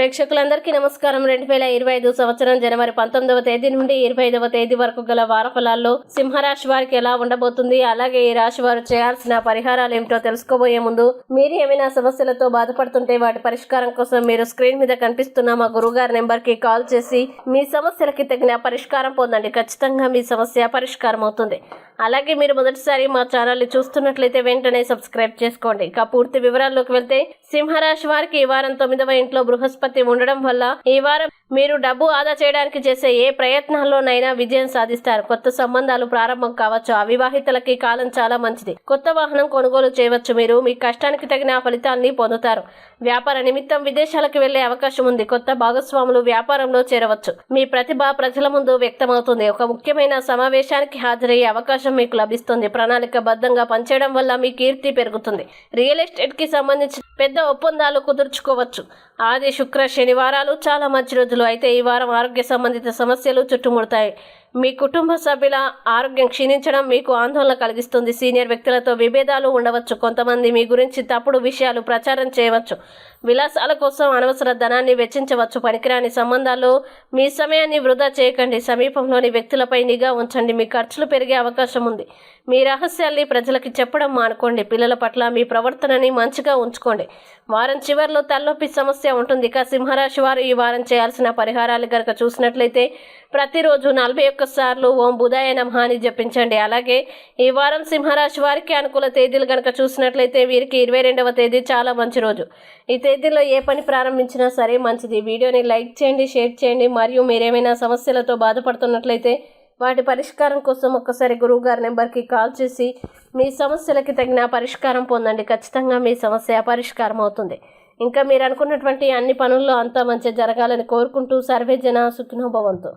ప్రేక్షకులందరికీ నమస్కారం. రెండు వేల ఇరవై ఐదు సంవత్సరం జనవరి పంతొమ్మిదవ తేదీ నుండి ఇరవై ఐదవ తేదీ వరకు గల వారఫలాల్లో సింహరాశి వారికి ఎలా ఉండబోతుంది అలాగే ఈ రాశి వారు చేయాల్సిన పరిహారాలు ఏమిటో తెలుసుకోబోయే ముందు మీరు ఏమైనా సమస్యలతో బాధపడుతుంటే వాటి పరిష్కారం కోసం మీరు స్క్రీన్ మీద కనిపిస్తున్న మా గురుగారి నెంబర్కి కాల్ చేసి మీ సమస్యలకి తగిన పరిష్కారం పొందండి. ఖచ్చితంగా మీ సమస్య పరిష్కారం అవుతుంది. అలాగే మీరు మొదటిసారి మా ఛానల్ని చూస్తున్నట్లయితే వెంటనే సబ్స్క్రైబ్ చేసుకోండి. ఇక పూర్తి వివరాల్లోకి వెళ్తే సింహరాశి వారికి ఈ వారం తొమ్మిదవ ఇంట్లో బృహస్పతి ఉండడం వల్ల ఈ వారం మీరు డబ్బు ఆదా చేయడానికి చేసే ఏ ప్రయత్నాల్లోనైనా విజయం సాధిస్తారు. కొత్త సంబంధాలు ప్రారంభం కావచ్చు. అవివాహితులకి కాలం చాలా మంచిది. కొత్త వాహనం కొనుగోలు చేయవచ్చు మీరు. మీ కష్టానికి తగిన ఫలితాన్ని పొందుతారు. వ్యాపార నిమిత్తం విదేశాలకు వెళ్ళే అవకాశం ఉంది. కొత్త భాగస్వాములు వ్యాపారంలో చేరవచ్చు. మీ ప్రతిభ ప్రజల ముందు వ్యక్తమవుతుంది. ఒక ముఖ్యమైన సమావేశానికి హాజరయ్యే అవకాశం మీకు లభిస్తుంది. ప్రణాళికబద్ధంగా పనిచేయడం వల్ల మీ కీర్తి పెరుగుతుంది. రియల్ ఎస్టేట్కి సంబంధించి పెద్ద ఒప్పందాలు కుదుర్చుకోవచ్చు. ఆది శుక్ర శనివారాలు చాలా మంచి రోజులు. అయితే ఈ వారం ఆరోగ్య సంబంధిత సమస్యలు చుట్టుముడతాయి. మీ కుటుంబ సభ్యుల ఆరోగ్యం క్షీణించడం మీకు ఆందోళన కలిగిస్తుంది. సీనియర్ వ్యక్తులతో విభేదాలు ఉండవచ్చు. కొంతమంది మీ గురించి తప్పుడు విషయాలు ప్రచారం చేయవచ్చు. విలాసాల కోసం అనవసర ధనాన్ని వెచ్చించవచ్చు. పనికిరాని సంబంధాలు మీ సమయాన్ని వృధా చేయకండి. సమీపంలోని వ్యక్తులపై నిఘా ఉంచండి. మీ ఖర్చులు పెరిగే అవకాశం ఉంది. మీ రహస్యాల్ని ప్రజలకి చెప్పడం మానుకోండి. పిల్లల పట్ల మీ ప్రవర్తనని మంచిగా ఉంచుకోండి. వారం చివరిలో తలనొప్పి సమస్య ఉంటుంది. ఇక సింహరాశి వారు ఈ వారం చేయాల్సిన పరిహారాలు కనుక చూసినట్లయితే ప్రతిరోజు నలభై ఒక్క సార్లు ఓం బుధాయ నమః అని జపించండి. అలాగే ఈ వారం సింహరాశి వారికి అనుకూల తేదీలు కనుక చూసినట్లయితే వీరికి ఇరవై రెండవ తేదీ చాలా మంచి రోజు. ఈ తేదీలో ఏ పని ప్రారంభించినా సరే మంచిది. వీడియోని లైక్ చేయండి షేర్ చేయండి. మరియు మీరేమైనా సమస్యలతో బాధపడుతున్నట్లయితే వాటి పరిష్కారం కోసం ఒక్కసారి గురువు గారి నెంబర్కి కాల్ చేసి మీ సమస్యలకి తగిన పరిష్కారం పొందండి. ఖచ్చితంగా మీ సమస్య పరిష్కారం అవుతుంది ఇంకా మీరు అనుకున్నటువంటి అన్ని పనుల్లో అంతా మంచి జరగాలని కోరుకుంటూ సర్వే జన సుఖినోభవంతో